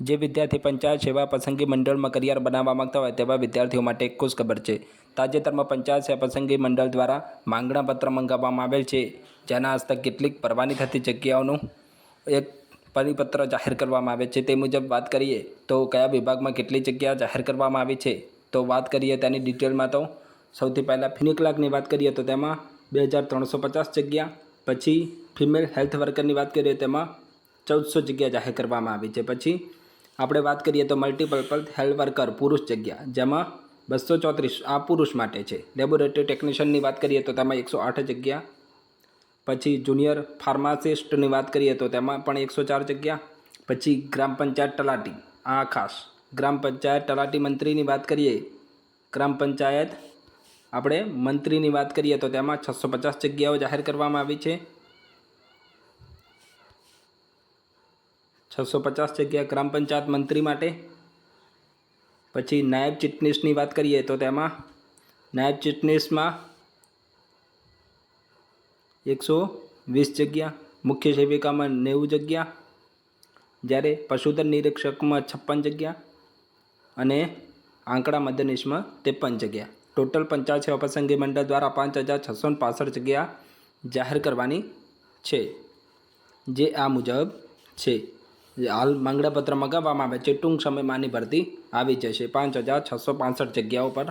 જે વિદ્યાર્થી પંચાયત સેવા પસંદગી મંડળમાં કરિયર બનાવવા માંગતા હોય તેવા વિદ્યાર્થીઓ માટે એક ખુશ ખબર છે. તાજેતરમાં પંચાયત સેવા પસંદગી મંડળ દ્વારા માંગણા પત્ર મંગાવવામાં આવેલ છે. જેના હસ્તક કેટલીક પરવાની થતી જગ્યાઓનું એક પરિપત્ર જાહેર કરવામાં આવે છે. તે મુજબ વાત કરીએ તો કયા વિભાગમાં કેટલી જગ્યા જાહેર કરવામાં આવી છે? તો વાત કરીએ તેની ડિટેલમાં તો સૌથી પહેલાં ફિનિક ક્લાર્કની વાત કરીએ તો તેમાં બે હજાર ત્રણસો પચાસ જગ્યા, પછી ફિમેલ હેલ્થ વર્કરની વાત કરીએ તેમાં ચૌદસો જગ્યા જાહેર કરવામાં આવી છે. પછી આપણે વાત કરીએ તો મલ્ટીપર્પઝ હેલ્થ વર્કર, પુરુષ જગ્યા, જેમાં બસો ચોત્રીસ આ પુરુષ માટે છે. લેબોરેટરી ટેકનિશિયનની વાત કરીએ તો તેમાં એકસો આઠ જગ્યા, પછી જુનિયર ફાર્માસિસ્ટની વાત કરીએ તો તેમાં પણ એકસો ચાર જગ્યા, પછી ગ્રામ પંચાયત તલાટી, આ ખાસ. ગ્રામ પંચાયત તલાટી મંત્રીની વાત કરીએ, ગ્રામ પંચાયત, આપણે મંત્રીની વાત કરીએ તો તેમાં છસો પચાસ જગ્યાઓ જાહેર કરવામાં આવી છે. છસો પચાસ જગ્યા ગ્રામ પંચાયત મંત્રી માટે. પછી નાયબ ચીટનીસની વાત કરીએ તો તેમાં નાયબ ચીટનીસમાં એકસો વીસ જગ્યા, મુખ્ય સેવિકામાં નેવું જગ્યા, જ્યારે પશુધન નિરીક્ષકમાં છપ્પન જગ્યા અને આંકડા મદનીશમાં ત્રેપન જગ્યા. ટોટલ પંચાયત સેવા પસંદગી મંડળ દ્વારા પાંચ હજાર છસો પાસઠ જગ્યા જાહેર કરવાની છે, જે આ મુજબ છે. હાલ માંગણાપત્ર મંગાવવામાં આવે છે ટૂંક સમયમાં આની ભરતી આવી જશે પાંચ હજાર છસો પાંસઠ જગ્યાઓ પર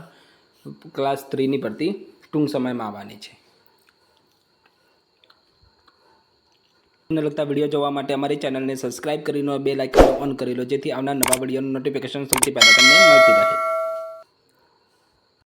ક્લાસ થ્રીની ભરતી ટૂંક સમયમાં આવવાની છે. લગતા વીડિયો જોવા માટે અમારી ચેનલને સબસ્ક્રાઇબ કરીને બે લાઇકન ઓન કરી લો, જેથી આવનાર નવા વિડીયોનું નોટિફિકેશન સૌથી પહેલાં તમને મળતી રહે.